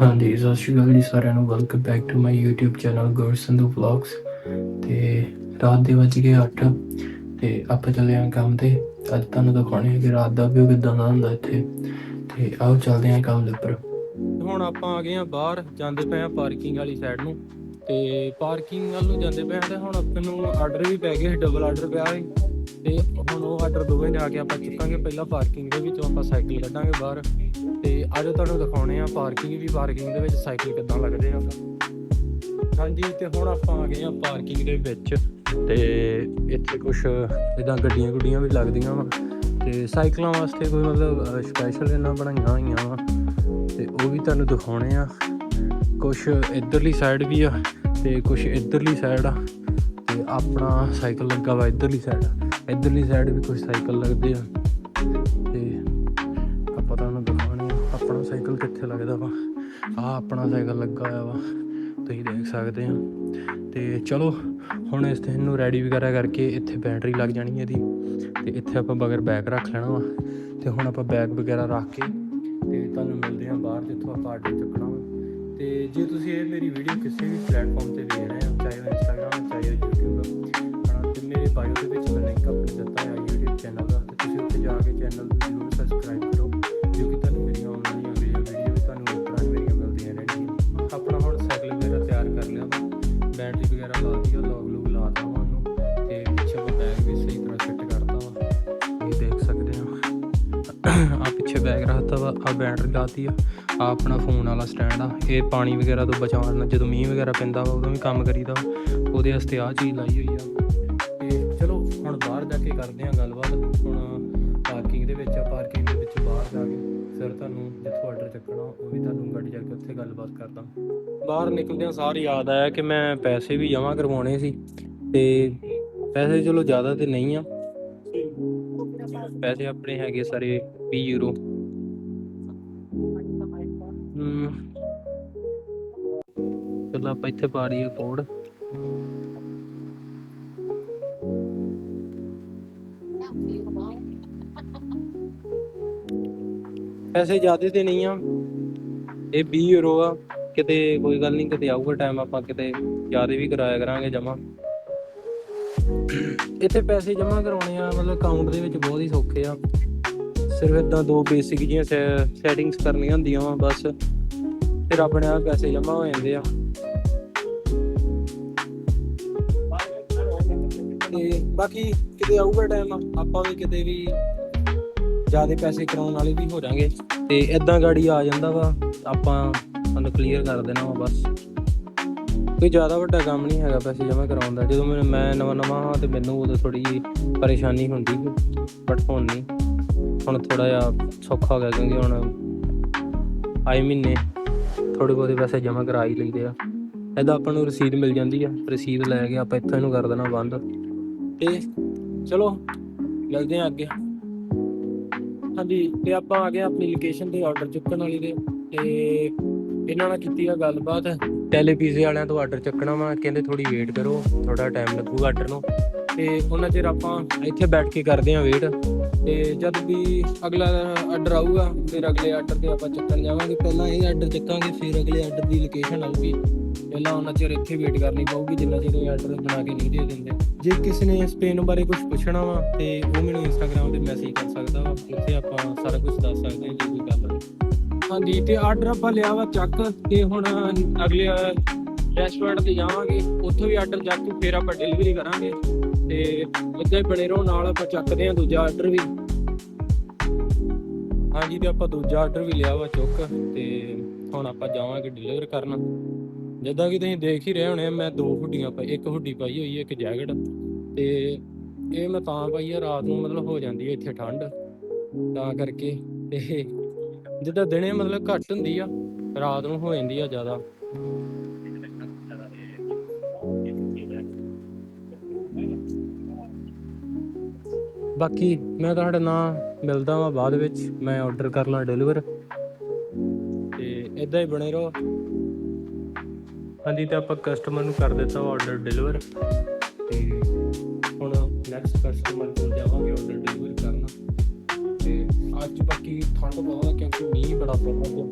ਹਾਂਜੀ, ਸਤਿ ਸ਼੍ਰੀ ਅਕਾਲ ਜੀ ਸਾਰਿਆਂ ਨੂੰ। Welcome back to my YouTube channel Gur Sandhu vlogs ਤੇ ਰਾਤ ਦੇ ਵੱਜ ਗਏ 8 ਤੇ ਆਪਾਂ ਚੱਲੇ ਆਂ ਕੰਮ ਤੇ। ਅੱਜ ਤੁਹਾਨੂੰ ਦਿਖਾਉਣੇ ਆ ਕਿ ਰਾਤ ਦਾ ਵੀ ਕਿਦਾਂ ਦਾ ਹੁੰਦਾ ਇੱਥੇ। ਤੇ ਆਓ ਚੱਲਦੇ ਆਂ ਕੰਮ ਦੇ ਉੱਪਰ। ਹੁਣ ਆਪਾਂ ਆ ਗਏ ਆ ਬਾਹਰ, ਜਾਂਦੇ ਪਏ ਆ ਪਾਰਕਿੰਗ ਵਾਲੀ ਸਾਈਡ ਨੂੰ। ਤੇ ਪਾਰਕਿੰਗ ਵੱਲ ਨੂੰ ਜਾਂਦੇ ਪਏ ਆ ਤੇ ਹੁਣ ਆਪਾਂ ਨੂੰ ਆਰਡਰ ਵੀ ਪੈ ਗਏ ਡਬਲ ਆਰਡਰ ਪਿਆ ਸੀ। ਤੇ ਹੁਣ ਉਹ ਆਰਡਰ ਦੋਵੇਂ ਜਾ ਕੇ ਆਪਾਂ ਚੁੱਕਾਂਗੇ। ਪਹਿਲਾਂ ਪਾਰਕਿੰਗ ਦੇ ਵਿੱਚੋਂ ਆਪਾਂ ਸਾਈਕਲ ਕੱਢਾਂਗੇ ਬਾਹਰ। ਤੇ ਅੱਜ ਤੁਹਾਨੂੰ ਦਿਖਾਉਣੇ ਆ ਪਾਰਕਿੰਗ ਵੀ, ਪਾਰਕਿੰਗ ਦੇ ਵਿੱਚ ਸਾਈਕਲ ਕਿੱਦਾਂ ਲੱਗਦੇ ਆ। ਹਾਂਜੀ, ਤੇ ਹੁਣ ਆਪਾਂ ਆ ਗਏ ਆ ਪਾਰਕਿੰਗ ਦੇ ਵਿੱਚ ਤੇ ਇੱਥੇ ਕੁਝ ਇਦਾਂ ਗੱਡੀਆਂ ਗੁੱਡੀਆਂ ਵੀ ਲੱਗਦੀਆਂ ਵਾ ਤੇ ਸਾਈਕਲਾਂ ਵਾਸਤੇ ਕੋਈ ਮਤਲਬ ਸਪੈਸ਼ਲ ਇਹਨਾਂ ਬਣਾਈਆਂ ਹੋਈਆਂ ਵਾ ਤੇ ਉਹ ਵੀ ਤੁਹਾਨੂੰ ਦਿਖਾਉਣੇ ਆ। ਕੁਝ ਇਧਰਲੀ ਸਾਈਡ ਵੀ ਆ ਤੇ ਕੁਝ ਇਧਰਲੀ ਸਾਈਡ ਆ ਤੇ ਆਪਣਾ ਸਾਈਕਲ ਲੱਗਾ ਵਾ ਇਧਰਲੀ ਸਾਈਡ ਇਧਰਲੀ ਸਾਈਡ ਵੀ ਕੁਝ ਸਾਈਕਲ ਲੱਗਦੇ ਆ ਤੇ ਸਾਈਕਲ ਲੱਗਦਾ ਵਾ। ਆ ਆਪਣਾ ਸਾਈਕਲ ਲੱਗਾ ਹੋਇਆ ਵਾ। ਤੁਸੀਂ ਦੇਖ ਸਕਦੇ ਆ। ਤੇ ਚਲੋ, ਹੁਣ ਇਸ ਤੇ ਇਹਨੂੰ ਰੈਡੀ ਵਗੈਰਾ ਕਰਕੇ ਇੱਥੇ ਬੈਟਰੀ ਲੱਗ ਜਾਣੀ ਹੈ ਇਹਦੀ। ਤੇ ਇੱਥੇ ਆਪਾਂ ਬਗਰ ਬੈਗ ਰੱਖ ਲੈਣਾ ਵਾ। ਤੇ ਹੁਣ ਆਪਾਂ ਬੈਗ ਵਗੈਰਾ ਰੱਖ ਕੇ ਤੇ ਤੁਹਾਨੂੰ ਮਿਲਦੇ ਹਾਂ ਬਾਹਰ ਜਿੱਥੋਂ ਆਪਾਂ ਆਰਡਰ ਚੁੱਕਣਾ ਵਾ। ਤੇ ਜੇ ਤੁਸੀਂ ਇਹ ਮੇਰੀ ਵੀਡੀਓ ਕਿਸੇ ਵੀ ਪਲੇਟਫਾਰਮ ਤੇ ਵੇਖ ਰਹੇ ਹੋ, ਚਾਹੇ ਉਹ ਇੰਸਟਾਗ੍ਰam ਚਾਹੇ ਉਹ YouTube ਹਨਾ ਤੇ ਮੇਰੇ ਬਾਇਓ ਦੇ ਵਿੱਚ ਮੈਂ ਲਿੰਕ ਆਪਣੇ ਦਿੱਤਾ ਹੈ YouTube ਚੈਨਲ ਦਾ। ਤੇ ਤੁਸੀਂ ਉੱਥੇ ਜਾ ਕੇ ਚੈਨਲ ਨੂੰ ਜ਼ਰੂਰ ਸਬਸਕ੍ਰਾਈਬ ਆ ਪਿੱਛੇ ਬੈਗ ਰੱਖਤਾ ਵਾ ਆ ਬੈਟਰੀ ਲਾਤੀ ਆ। ਆ ਆਪਣਾ ਫੋਨ ਵਾਲਾ ਸਟੈਂਡ ਆ। ਇਹ ਪਾਣੀ ਵਗੈਰਾ ਤੋਂ ਬਚਾਉਣ ਨਾਲ ਜਦੋਂ ਮੀਂਹ ਵਗੈਰਾ ਪੈਂਦਾ ਵਾ, ਉਦੋਂ ਵੀ ਕੰਮ ਕਰੀਦਾ ਵਾ। ਉਹਦੇ ਵਾਸਤੇ ਆ ਚੀਜ਼ ਲਾਈ ਹੋਈ ਆ। ਤੇ ਚਲੋ, ਹੁਣ ਬਾਹਰ ਜਾ ਕੇ ਕਰਦੇ ਆ ਗੱਲਬਾਤ। ਹੁਣ ਪਾਰਕਿੰਗ ਦੇ ਵਿੱਚ ਆ ਪਾਰਕਿੰਗ ਦੇ ਵਿੱਚ ਬਾਹਰ ਜਾ ਕੇ। ਸਰ ਤੁਹਾਨੂੰ ਜਿੱਥੋਂ ਆਰਡਰ ਚੱਕਣਾ, ਉਹ ਵੀ ਤੁਹਾਨੂੰ ਗੱਡੀ ਜਾ ਕੇ ਉੱਥੇ ਗੱਲਬਾਤ ਕਰਦਾ। ਬਾਹਰ ਨਿਕਲਦਿਆਂ ਸਾਰ ਯਾਦ ਆਇਆ ਕਿ ਮੈਂ ਪੈਸੇ ਵੀ ਜਮ੍ਹਾਂ ਕਰਵਾਉਣੇ ਸੀ। ਤੇ ਪੈਸੇ ਚਲੋ ਜ਼ਿਆਦਾ ਤੇ ਨਹੀਂ ਆ। ਪੈਸੇ ਆਪਣੇ ਹੈਗੇ ਸਾਰੇ 20 ਯੂਰੋ ਚਲੋ ਆਪਾਂ ਇੱਥੇ ਪਾ ਦਈਏ ਕੋਡ। ਪੈਸੇ ਜ਼ਿਆਦਾ ਤੇ ਨਹੀਂ ਆ। ਇਹ 20 ਯੂਰੋ ਆ। ਕਿਤੇ ਕੋਈ ਗੱਲ ਨਹੀਂ, ਕਿਤੇ ਆਊਗਾ ਟਾਈਮ ਆਪਾਂ ਕਿਤੇ ਜ਼ਿਆਦਾ ਵੀ ਕਰਾਇਆ ਕਰਾਂਗੇ ਜਮਾ। ਇੱਥੇ ਪੈਸੇ ਜਮਾ ਕਰਾਉਣੇ ਆ, ਮਤਲਬ ਅਕਾਊਂਟ ਦੇ ਵਿੱਚ ਬਹੁਤ ਹੀ ਸੌਖੇ ਆ। ਸਿਰਫ ਇਦਾਂ ਦੋ ਬੇਸਿਕ ਜੀਆਂ ਸੈਟਿੰਗਸ ਕਰਨੀਆਂ ਹੁੰਦੀਆਂ ਵਾ, ਬਸ। ਫਿਰ ਆਪਣੇ ਆਪ ਪੈਸੇ ਜਮਾ ਹੋ ਜਾਂਦੇ ਆ। ਤੇ ਬਾਕੀ ਕਿਤੇ ਆਊਗਾ ਟਾਈਮ ਆਪਾਂ ਵੀ ਕਿਤੇ ਵੀ ਜ਼ਿਆਦਾ ਪੈਸੇ ਕਰਾਉਣ ਵਾਲੇ ਵੀ ਹੋ ਜਾਾਂਗੇ। ਤੇ ਇਦਾਂ ਗਾੜੀ ਆ ਜਾਂਦਾ ਵਾ, ਆਪਾਂ ਤੁਹਾਨੂੰ ਕਲੀਅਰ ਕਰ ਦੇਣਾ ਵਾ, ਬਸ। ਕੋਈ ਜ਼ਿਆਦਾ ਵੱਡਾ ਕੰਮ ਨਹੀਂ ਹੈਗਾ ਪੈਸੇ ਜਮ੍ਹਾਂ ਕਰਾਉਣ ਦਾ। ਜਦੋਂ ਮੈਂ ਮੈਂ ਨਵਾਂ ਨਵਾਂ ਹਾਂ ਤੇ ਮੈਨੂੰ ਉਦੋਂ ਥੋੜੀ ਪਰੇਸ਼ਾਨੀ ਹੁੰਦੀ ਸੀ ਬਟ ਹੁਣ ਨਹੀਂ। ਹੁਣ ਥੋੜਾ ਜਿਹਾ ਸੌਖਾ ਹੋ ਗਿਆ ਕਿਉਂਕਿ ਹੁਣ ਆਏ ਮਹੀਨੇ ਥੋੜੇ ਬਹੁਤੇ ਪੈਸੇ ਜਮ੍ਹਾਂ ਕਰਾ ਹੀ ਲਈਦੇ ਆ। ਇਹਦਾ ਆਪਾਂ ਨੂੰ ਰਸੀਦ ਮਿਲ ਜਾਂਦੀ ਆ। ਰਸੀਦ ਲੈ ਕੇ ਆਪਾਂ ਇੱਥੋਂ ਇਹਨੂੰ ਕਰ ਦੇਣਾ ਬੰਦ। ਤੇ ਚਲੋ, ਮਿਲਦੇ ਆ ਅੱਗੇ। ਹਾਂਜੀ, ਤੇ ਆਪਾਂ ਆ ਗਏ ਆਪਣੀ ਲੋਕੇਸ਼ਨ ਤੇ ਆਰਡਰ ਚੁੱਕਣ ਵਾਲੀ ਦੇ ਤੇ ਇਹਨਾਂ ਨਾਲ ਕੀਤੀ ਆ ਗੱਲਬਾਤ। ਟੈਲੇ ਪੀਜ਼ੇ ਵਾਲਿਆਂ ਤੋਂ ਆਰਡਰ ਚੱਕਣਾ ਵਾ, ਕਹਿੰਦੇ ਥੋੜੀ ਵੇਟ ਕਰੋ ਥੋੜਾ ਟਾਈਮ ਲੱਗੂਗਾ ਆਰਡਰ ਨੂੰ। ਤੇ ਉਹਨਾਂ ਚਿਰ ਆਪਾਂ ਇੱਥੇ ਬੈਠ ਕੇ ਕਰਦੇ ਆ ਵੇਟ ਤੇ ਜਦ ਵੀ ਅਗਲਾ ਆਰਡਰ ਆਊਗਾ, ਫਿਰ ਅਗਲੇ ਆਰਡਰ ਤੇ ਆਪਾਂ ਚੱਕਣ ਜਾਵਾਂਗੇ। ਪਹਿਲਾਂ ਇਹ ਆਰਡਰ ਚੱਕਾਂਗੇ, ਫਿਰ ਅਗਲੇ ਆਰਡਰ ਦੀ ਲੋਕੇਸ਼ਨ ਆਊਗੀ। ਪਹਿਲਾਂ ਉਹਨਾਂ ਚਿਰ ਇੱਥੇ ਵੇਟ ਕਰਨੀ ਪਊਗੀ, ਜਿੰਨਾ ਚਿਰ ਇਹ ਆਰਡਰ ਬਣਾ ਕੇ ਨਹੀਂ ਦੇ ਦਿੰਦੇ। ਜੇ ਕਿਸੇ ਨੇ ਸਪੇਨ ਬਾਰੇ ਕੁਝ ਪੁੱਛਣਾ ਵਾ, ਤੇ ਉਹ ਮੈਨੂੰ ਇੰਸਟਾਗ੍ਰam ਤੇ ਮੈਸੇਜ ਕਰ ਸਕਦਾ ਵਾ, ਉੱਥੇ ਆਪਾਂ ਸਾਰਾ ਕੁਝ ਦੱਸ ਸਕਦੇ ਹਾਂ, ਜੇ ਕੋਈ ਗੱਲ ਹੋਵੇ। ਹਾਂਜੀ ਤੇ ਆਰਡਰ ਆਪਾਂ ਲਿਆ ਵਾ ਚੱਕ ਤੇ ਹੁਣ ਅਗਲੇ ਰੈਸਟੋਰੈਂਟ ਤੇ ਜਾਵਾਂਗੇ। ਉੱਥੋਂ ਵੀ ਆਰਡਰ ਚੱਕ ਕੇ ਫਿਰ ਆਪਾਂ ਡਿਲੀਵਰੀ ਕਰਾਂਗੇ। ਤੇ ਇੱਦਾਂ ਹੀ ਬਣੇ ਰਹੋ, ਨਾਲ ਆਪਾਂ ਚੱਕਦੇ ਹਾਂ ਦੂਜਾ ਆਰਡਰ ਵੀ। ਹਾਂਜੀ, ਤੇ ਆਪਾਂ ਦੂਜਾ ਆਰਡਰ ਵੀ ਲਿਆ ਵਾ ਚੁੱਕ ਤੇ ਹੁਣ ਆਪਾਂ ਜਾਵਾਂਗੇ ਡਿਲੀਵਰ ਕਰਨ। ਜਿੱਦਾਂ ਕਿ ਤੁਸੀਂ ਦੇਖ ਹੀ ਰਹੇ ਹੋਣੇ ਮੈਂ ਦੋ ਹੁੱਡੀਆਂ ਪਾਈ ਇੱਕ ਹੁੱਡੀ ਪਾਈ ਹੋਈ ਹੈ ਇੱਕ ਜੈਕਟ। ਤੇ ਇਹ ਮੈਂ ਤਾਂ ਪਾਈ ਆ, ਰਾਤ ਨੂੰ ਮਤਲਬ ਹੋ ਜਾਂਦੀ ਹੈ ਇੱਥੇ ਠੰਡ। ਤਾਂ ਕਰਕੇ ਤੇ ਜਿੱਦਾਂ ਦਿਨੇ ਮਤਲਬ ਘੱਟ ਹੁੰਦੀ ਆ, ਰਾਤ ਨੂੰ ਹੋ ਜਾਂਦੀ ਆ ਜ਼ਿਆਦਾ। ਬਾਕੀ ਮੈਂ ਤੁਹਾਡੇ ਨਾਲ ਮਿਲਦਾ ਵਾਂ ਬਾਅਦ ਵਿੱਚ, ਮੈਂ ਆਰਡਰ ਕਰ ਲਾਂ ਡਿਲੀਵਰ ਤੇ ਇਦਾਂ ਹੀ ਬਣੇ ਰਹੋ। ਹਾਂਜੀ, ਤਾਂ ਆਪਾਂ ਕਸਟਮਰ ਨੂੰ ਕਰ ਦਿੱਤਾ ਆਰਡਰ ਡਿਲੀਵਰ ਤੇ ਹੁਣ ਨੈਕਸਟ ਕਸਟਮਰ ਕੋਲ ਜਾਵਾਂਗੇ ਆਰਡਰ ਡਿਲੀਵਰ ਅੱਜ ਬਾਕੀ ਠੰਡ ਬਹੁਤ ਆ ਕਿਉਂਕਿ ਮੀਂਹ ਬੜਾ ਪੈ ਰਿਹਾ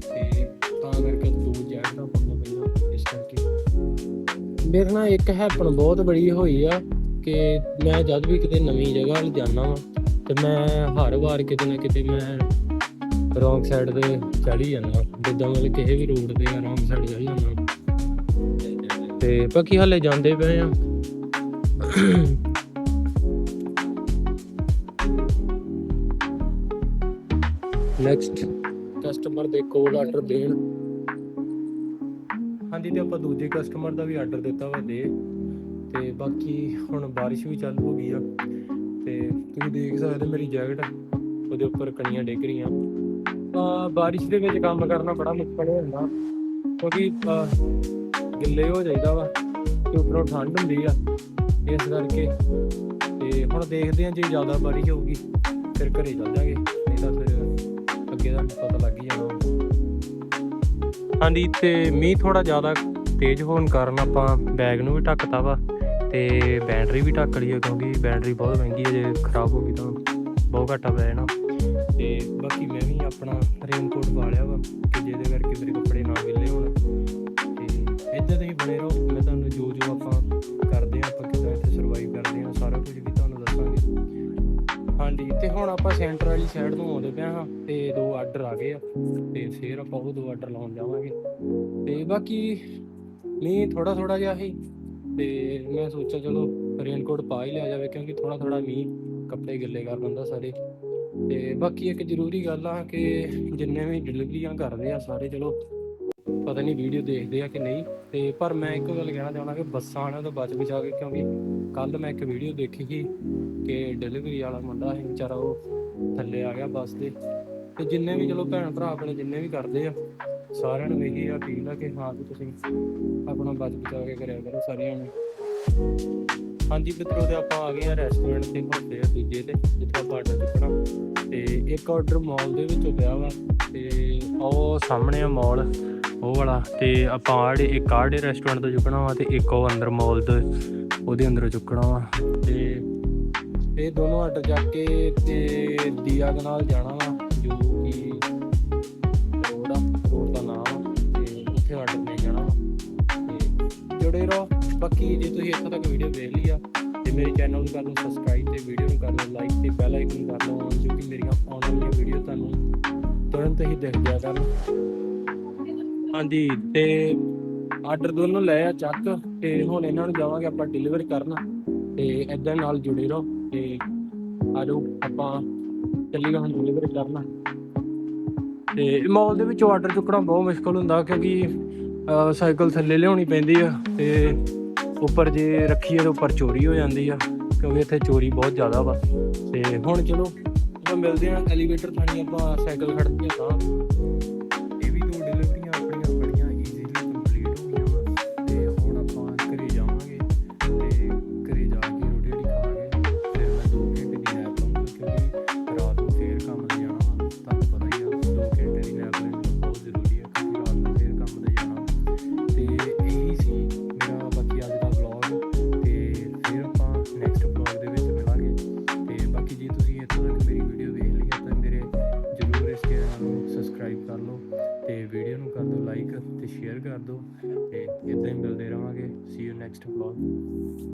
ਤੇ ਤਾਂ ਕਰਕੇ ਦੋ ਜੈਕਟਾਂ ਪਾਉਣੀਆਂ ਪਈਆਂ ਇਸ ਕਰਕੇ। ਮੇਰੇ ਨਾਲ ਇੱਕ ਹੈਪਨ ਬਹੁਤ ਬੜੀ ਹੋਈ ਆ ਕਿ ਮੈਂ ਜਦ ਵੀ ਕਿਤੇ ਨਵੀਂ ਜਗ੍ਹਾ ਨੂੰ ਜਾਣਾ ਵਾ, ਤੇ ਮੈਂ ਹਰ ਵਾਰ ਕਿਤੇ ਨਾ ਕਿਤੇ ਮੈਂ ਰੋਂਗ ਸਾਈਡ ਤੇ ਚੜੀ ਜਾਂਦਾ, ਜਿੱਦਾਂ ਮਤਲਬ ਕਿਸੇ ਵੀ ਰੋਡ ਤੇ ਆ ਰੋਂਗ ਸਾਈਡ ਚੜੀ ਜਾਂਦਾ। ਤੇ ਬਾਕੀ ਹਾਲੇ ਜਾਂਦੇ ਪਏ ਆ। ਨੈਕਸਟ ਕਸਟਮਰ ਦੇ ਕੋਲ ਆਰਡਰ ਦੇਣ। ਹਾਂਜੀ ਤੇ ਆਪਾਂ ਦੂਜੇ ਕਸਟਮਰ ਦਾ ਵੀ ਆਰਡਰ ਦਿੱਤਾ ਵਾ ਦੇ। ਤੇ ਬਾਕੀ ਹੁਣ ਬਾਰਿਸ਼ ਵੀ ਚਾਲੂ ਹੋ ਗਈ ਆ। ਤੇ ਤੁਸੀਂ ਦੇਖ ਸਕਦੇ ਮੇਰੀ ਜੈਕਟ ਉਹਦੇ ਉੱਪਰ ਕਣੀਆਂ ਡਿੱਗ ਰਹੀਆਂ। ਤਾਂ ਬਾਰਿਸ਼ ਦੇ ਵਿੱਚ ਕੰਮ ਕਰਨਾ ਬੜਾ ਮੁਸ਼ਕਲ ਹੋ ਜਾਂਦਾ। ਕਿਉਂਕਿ ਗਿੱਲੇ ਹੋ ਜਾਈਦਾ ਵਾ ਤੇ ਉੱਪਰੋਂ ਠੰਡ ਹੁੰਦੀ ਆ। ਇਸ ਕਰਕੇ ਤੇ ਹੁਣ ਦੇਖਦੇ ਆ ਜੇ ਜ਼ਿਆਦਾ ਬਾਰਿਸ਼ ਹੋਊਗੀ ਫਿਰ ਘਰੇ ਚੱਲ ਜਾਾਂਗੇ ਨਹੀਂ ਤਾਂ ਫਿਰ ਅੱਗੇ ਦਾ ਪਤਾ ਲੱਗ ਹੀ ਜਾਣਾ। ਹਾਂਜੀ, ਤੇ ਮੀਂਹ ਥੋੜਾ ਜ਼ਿਆਦਾ ਤੇਜ਼ ਹੋਣ ਕਾਰਨ ਆਪਾਂ ਬੈਗ ਨੂੰ ਵੀ ਢੱਕਤਾ ਵਾ ਤੇ ਬੈਟਰੀ ਵੀ ਢੱਕ ਲਈ ਹੈ ਕਿਉਂਕਿ ਬੈਟਰੀ ਬਹੁਤ ਮਹਿੰਗੀ ਹੈ ਜੇ ਖਰਾਬ ਹੋ ਗਈ ਤਾਂ ਬਹੁਤ ਘਾਟਾ ਪੈ ਜਾਣਾ। ਤੇ ਬਾਕੀ ਮੈਂ ਵੀ ਆਪਣਾ ਰੇਨਕੋਟ ਪਾ ਲਿਆ ਵਾ ਕਿ ਜਿਹਦੇ ਕਰਕੇ ਮੇਰੇ ਕੱਪੜੇ ਨਾ ਗਿੱਲੇ ਹੋਣ। ਤੇ ਇੱਦਾਂ ਤੁਸੀਂ ਬਣੇ ਰਹੋ, ਮੈਂ ਤੁਹਾਨੂੰ ਜੋ ਜੋ ਆਪਾਂ ਕਰਦੇ ਆ ਆਪਾਂ ਹਾਂਜੀ, ਤੇ ਹੁਣ ਆਪਾਂ ਸੈਂਟਰ ਵਾਲੀ ਸਾਈਡ ਨੂੰ ਆਉਂਦੇ ਪਏ ਹਾਂ ਤੇ ਦੋ ਆਰਡਰ ਆ ਗਏ ਆ, ਤੇ ਫੇਰ ਆਪਾਂ ਉਹ ਦੋ ਆਰਡਰ ਲਾਉਣ ਜਾਵਾਂਗੇ। ਤੇ ਬਾਕੀ ਮੀਂਹ ਥੋੜਾ ਥੋੜਾ ਜਿਹਾ ਹੀ, ਤੇ ਮੈਂ ਸੋਚਿਆ ਚਲੋ ਰੇਨਕੋਟ ਪਾ ਹੀ ਲਿਆ ਜਾਵੇ, ਕਿਉਂਕਿ ਥੋੜਾ ਥੋੜਾ ਮੀਂਹ ਕੱਪੜੇ ਗਿੱਲੇ ਕਰ ਦਿੰਦਾ ਸਾਰੇ। ਤੇ ਬਾਕੀ ਇੱਕ ਜ਼ਰੂਰੀ ਗੱਲ ਆ ਕਿ ਜਿੰਨੇ ਵੀ ਡਿਲੀਵਰੀਆਂ ਕਰਦੇ ਆ ਸਾਰੇ, ਚਲੋ ਪਤਾ ਨਹੀਂ ਵੀਡੀਓ ਦੇਖਦੇ ਆ ਕਿ ਨਹੀਂ। ਤੇ ਪਰ ਮੈਂ ਇੱਕ ਗੱਲ ਕਹਿਣਾ ਚਾਹੁੰਦਾ ਕਿ ਬੱਸਾਂ ਵਾਲਿਆਂ ਤੋਂ ਬਚ ਬਚਾ ਕੇ, ਕਿਉਂਕਿ ਕੱਲ ਮੈਂ ਇੱਕ ਵੀਡੀਓ ਦੇਖੀ ਸੀ ਕਿ ਡਿਲੀਵਰੀ ਵਾਲਾ ਮੁੰਡਾ ਸੀ, ਵਿਚਾਰਾ ਉਹ ਥੱਲੇ ਆ ਗਿਆ ਬੱਸ ਦੇ ਤੇ ਜਿੰਨੇ ਵੀ ਚਲੋ ਭੈਣ ਭਰਾ ਆਪਣੇ ਜਿੰਨੇ ਵੀ ਕਰਦੇ ਆ, ਸਾਰਿਆਂ ਨੂੰ ਇਹੀ ਅਪੀਲ ਆ ਕਿ ਹਾਂ ਵੀ ਤੁਸੀਂ ਆਪਣਾ ਬਚ ਬਚਾ ਕੇ ਕਰਿਆ ਕਰੋ ਸਾਰਿਆਂ ਨੂੰ। ਹਾਂਜੀ ਮਿੱਤਰੋ, ਤੇ ਆਪਾਂ ਆ ਗਏ ਆ ਰੈਸਟੋਰੈਂਟ ਤੇ ਹੁੰਦੇ ਆ ਦੂਜੇ ਤੇ, ਜਿੱਥੇ ਆਪਾਂ ਆਰਡਰ ਚੁੱਕਣਾ ਤੇ ਇੱਕ ਆਰਡਰ ਮਾਲ ਦੇ ਵਿੱਚੋਂ ਪਿਆ ਵਾ, ਤੇ ਉਹ ਸਾਹਮਣੇ ਆ ਮਾਲ ਉਹ ਵਾਲਾ ਤੇ ਆਪਾਂ ਆੜੇ ਇੱਕ ਆੜੇ ਰੈਸਟੋਰੈਂਟ ਤੋਂ ਚੁੱਕਣਾ ਵਾ ਤੇ ਇੱਕ ਉਹ ਅੰਦਰ ਮਾਲ ਦੇ ਉਹਦੇ ਅੰਦਰੋਂ ਚੁੱਕਣਾ ਵਾ ਤੇ ਇਹ ਦੋਨੋਂ ਆਰਡਰ ਚੱਕ ਕੇ ਤੇ ਦੀਆ ਨਾਲ ਜਾਣਾ ਵਾ, ਜੋ ਕਿ ਰੋਡ ਆ, ਰੋਡ ਦਾ ਨਾਮ ਤੇ ਉੱਥੇ ਆਰਡਰ ਲੈ ਜਾਣਾ ਵਾ। ਤੇ ਜੁੜੇ ਰਹੋ। ਬਾਕੀ ਜੇ ਤੁਸੀਂ ਇੱਥੋਂ ਤੱਕ ਵੀਡੀਓ ਦੇਖ ਲਈ ਆ, ਤੇ ਮੇਰੇ ਚੈਨਲ ਨੂੰ ਕਰ ਲਓ ਸਬਸਕ੍ਰਾਈਬ ਤੇ ਵੀਡੀਓ ਨੂੰ ਕਰ ਲਓ ਲਾਈਕ ਤੇ ਬੈਲ ਆਈਕਨ ਕਰ ਲਓ on ਜੋ ਕਿ ਮੇਰੀਆਂ ਆਉਣ ਵਾਲੀਆਂ ਵੀਡੀਓ ਤੁਹਾਨੂੰ ਤੁਰੰਤ ਹੀ ਦਿਖ ਜਾਇਆ ਕਰਨ ਹਾਂਜੀ, ਤੇ ਆਰਡਰ ਦੋਨੋਂ ਲਏ ਆ ਚੱਕ, ਤੇ ਹੁਣ ਇਹਨਾਂ ਨੂੰ ਜਾਵਾਂਗੇ ਆਪਾਂ ਡਿਲੀਵਰ ਕਰਨ, ਤੇ ਇਦਾਂ ਨਾਲ ਜੁੜੇ ਰਹੋ, ਤੇ ਆਜੋ ਆਪਾਂ ਚੱਲੀਏ ਹੁਣ ਡਿਲੀਵਰ ਕਰਨਾ। ਤੇ ਮਾਲ ਦੇ ਵਿੱਚੋਂ ਆਰਡਰ ਚੁੱਕਣਾ ਬਹੁਤ ਮੁਸ਼ਕਲ ਹੁੰਦਾ, ਕਿਉਂਕਿ ਸਾਈਕਲ ਥੱਲੇ ਲਿਆਉਣੀ ਪੈਂਦੀ ਆ, ਤੇ ਉੱਪਰ ਜੇ ਰੱਖੀਏ ਤਾਂ ਉੱਪਰ ਚੋਰੀ ਹੋ ਜਾਂਦੀ ਆ, ਕਿਉਂਕਿ ਇੱਥੇ ਚੋਰੀ ਬਹੁਤ ਜ਼ਿਆਦਾ ਵਾ। ਤੇ ਹੁਣ ਚਲੋ ਆਪਾਂ ਮਿਲਦੇ ਆ ਐਲੀਵੇਟਰ ਥਾਣੀ ਆਪਾਂ ਸਾਈਕਲ ਖੜਦੇ ਆ ਤਾਂ।